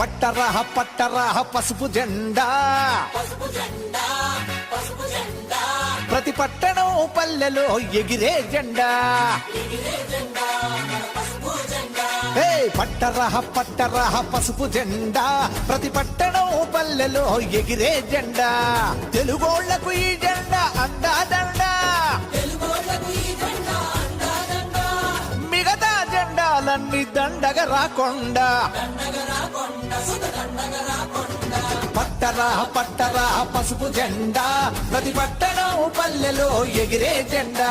పట్టరా పట్టరా పసుపు జెండా. ప్రతి పట్టణం పల్లెలో ఎగిరే జెండా. హే పట్టరహ పట్టరా పసుపు జెండా. ప్రతి పట్టణం పల్లెలో ఎగిరే జెండా. తెలుగోళ్ళకు ఈ జెండా అందాదండా జెండాలన్నీ దండగ రాకుండా. పట్టరా పట్టరా పసుపు జెండా. ప్రతి పట్టణం పల్లెలో ఎగిరే జెండా.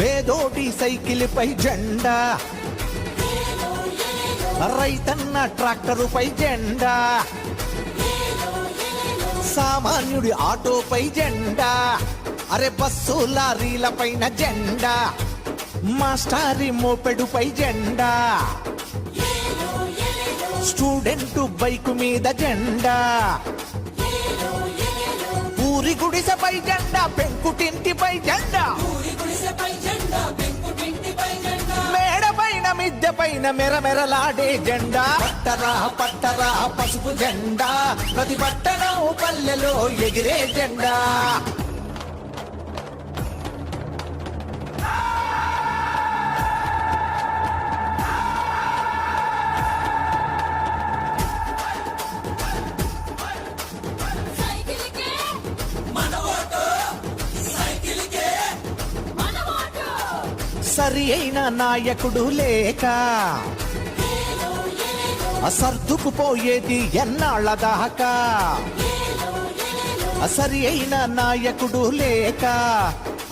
పేదోటి సైకిల్ పై జెండా. రైతన్న ట్రాక్టరుపై జెండా. సామాన్యుడి ఆటోపై జెండా. అరే బస్సు లారీల పైన జెండా. మాస్టారి మోపెడుపై జెండా. స్టూడెంట్ బైకు మీద జెండా. ఊరి గుడిసెపై జెండా పెంకుటింటిపై జెండా. మిద్దె పైన మెరమెరలాడే జెండా. పట్టరా పట్టరా పసుపు జెండా. ప్రతి పట్టణం పల్లెలో ఎగిరే జెండా. సరి అయిన నాయకుడు లేక సర్దుకుపోయేది ఎన్నాళ్ళ దాకా. సరి అయిన నాయకుడు లేక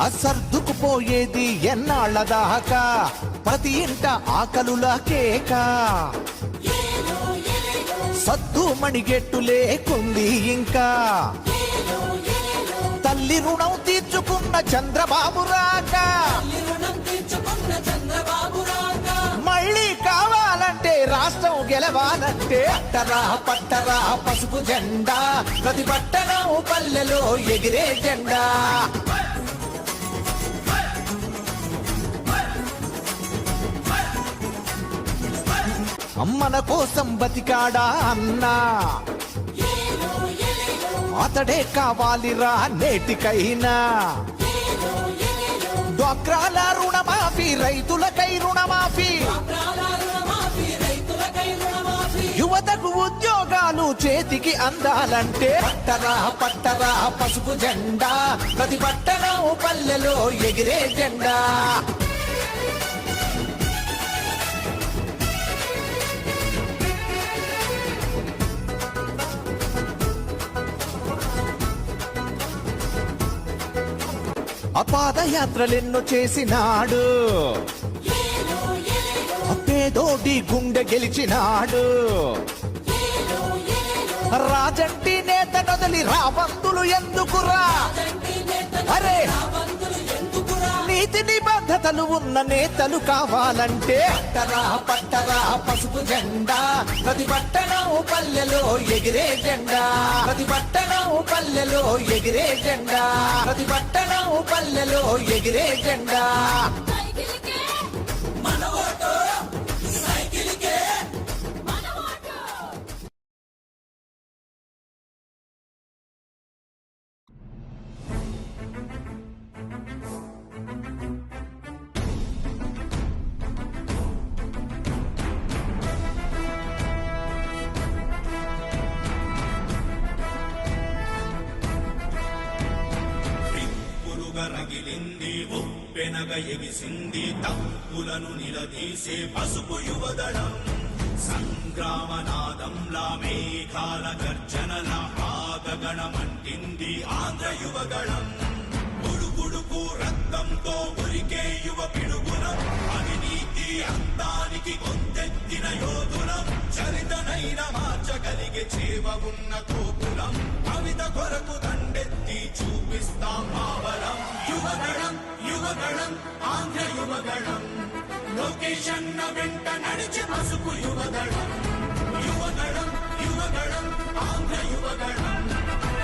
అసర్దుకుపోయేది ఎన్నాళ్ళ దాకా. ప్రతి ఇంట ఆకలుల కేక. సద్దు మణిగెట్టు లేకుంది ఇంకా. తల్లి రుణం తీర్చుకున్న చంద్రబాబు రాక. మళ్ళీ కావాలంటే రాష్ట్రం గెలవాలంటే పట్టరా పట్టరా పసుపు జెండా. ప్రతి పట్టణం పల్లెలో ఎగిరే జెండా. అమ్మన కోసం బతికాడా అన్నా? అతడే కావాలిరా నేటికైనా. డ్వాక్రాల రుణమాఫీ రైతులకై రుణమాఫీ. యువతకు ఉద్యోగాలు చేతికి అందాలంటే పట్టరా పట్టరా పసుపు జెండా. ప్రతి పట్టణం పల్లెలో ఎగిరే జెండా. అపాదయాత్రలెన్నో చేసినాడు. పేదోడి గుండె గెలిచినాడు. రాజంటి నేత నొదలి రాబందులు ఎందుకురా? అరే నీతి నిబద్ధతలు ఉన్న నేతలు కావాలంటే పట్టరా పట్టరా పసుపు జెండా. ప్రతి పట్టణం పల్లెలో ఎగిరే జెండా. ప్రతి పట్టణం పల్లెలో ఎగిరే జెండా. ప్రతి పట్టణం పల్లెలో ఎగిరే జెండా. కరగిలింది ఉప్పెనగ ఎగిసింది తప్పులను నిలదీసే పసుపు యువదళం. సంగ్రామనాదంలా మేఘాల గర్జనల పాదగణమంటింది ఆంధ్ర యువగణం ఉడుకుడుకు రక్తంతో ఉరికి శేషన్న వెంట నడిచి పసుపు యువదళం యువదళం యువదళం ఆంధ్ర యువదళం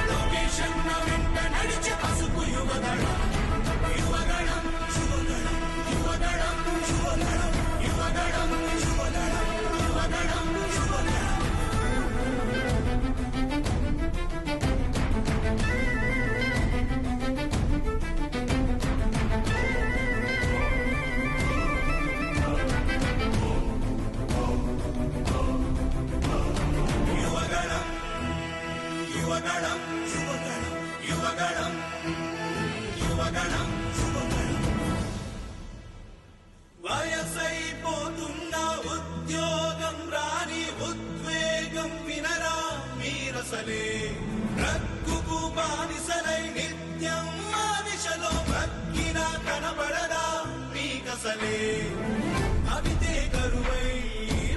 లోకేశన్న మీకసలే అవితే కరువై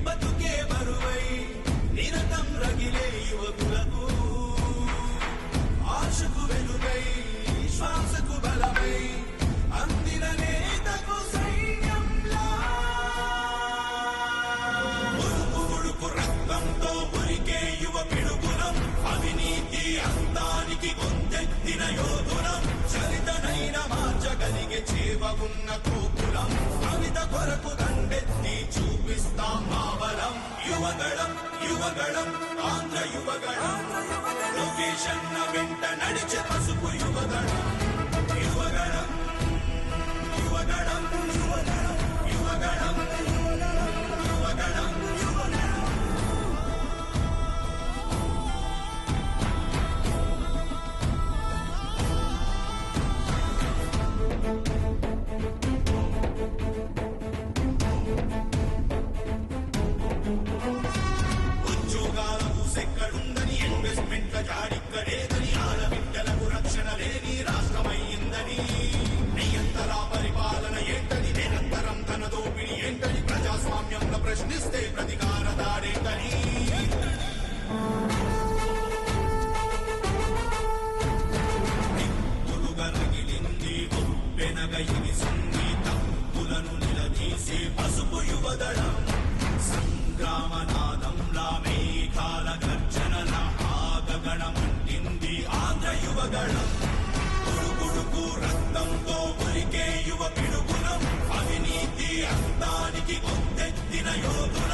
బతుకే బరువై నిరతం రగిలే యువకులకు. ఆశకు వెలుగై శ్వాసకు బలమై అందిన నేతకు సైన్యంలా. ఉడుకు ఉడుకు రక్తంతో ఉరికే యువ పిడుగులం అవినీతి అంతానికి గొంతెత్తిన యోధులం యువగళం యువగళం ఆంధ్ర యువగళం లొకేషన్ వెంట నడిచే పసుపు యువగళం యువగళం యువగళం యువగళం పసుపు యువదళం సంగ్రామనాదంలా మేఘాల గర్జనల ఆగగణమంటింది ఆంధ్ర యువగణం పురుగుడుకు రక్తంతో ఉరికే యువ పిడుగులం అవినీతి అంతానికి గొంతెత్తిన యోధుడు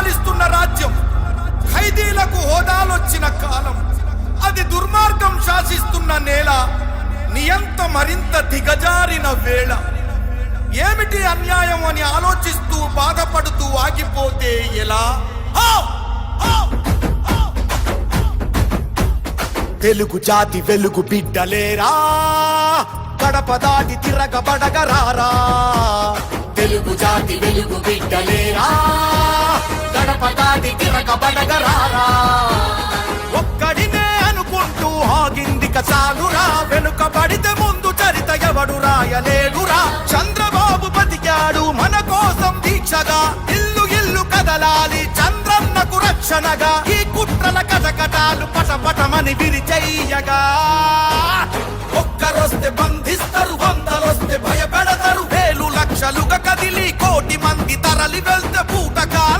పరిపాలిస్తున్న రాజ్యం ఖైదీలకు హోదాలొచ్చిన కాలం. అది దుర్మార్గం శాసిస్తున్న నేల నియంత మరింత దిగజారిన వేళ. ఏమిటి అన్యాయం అని ఆలోచిస్తూ బాధపడుతూ ఆగిపోతే ఎలా? ఆ! తెలుగు జాతి వెలుగు బిడ్డలేరా? కడప దాటి తిరగబడగరారా? తెలుగు జాతి వెలుగు బిడ్డలేరా? గడప దాటి తిరగబడగరారా ఒక్కడినే అనుకుంటూ ఆగిందిక వెనుక పడితే ముందు చరిత ఎవడు రాయలేడురా చంద్రబాబు బతికాడు మన కోసం దీక్షగా. ఇల్లు ఇల్లు కదలాలి చంద్రన్నకు రక్షణగా. ఈ కుట్రల కటకటాలు పటపటమని విరిచెయ్యగా ఒక్కరొస్తే బంధిస్తారు వందలొస్తే భయపెడతారు. వేలు లక్షలుగా కదిలి కోటి మంది తరలి వెళ్తే పూటకాల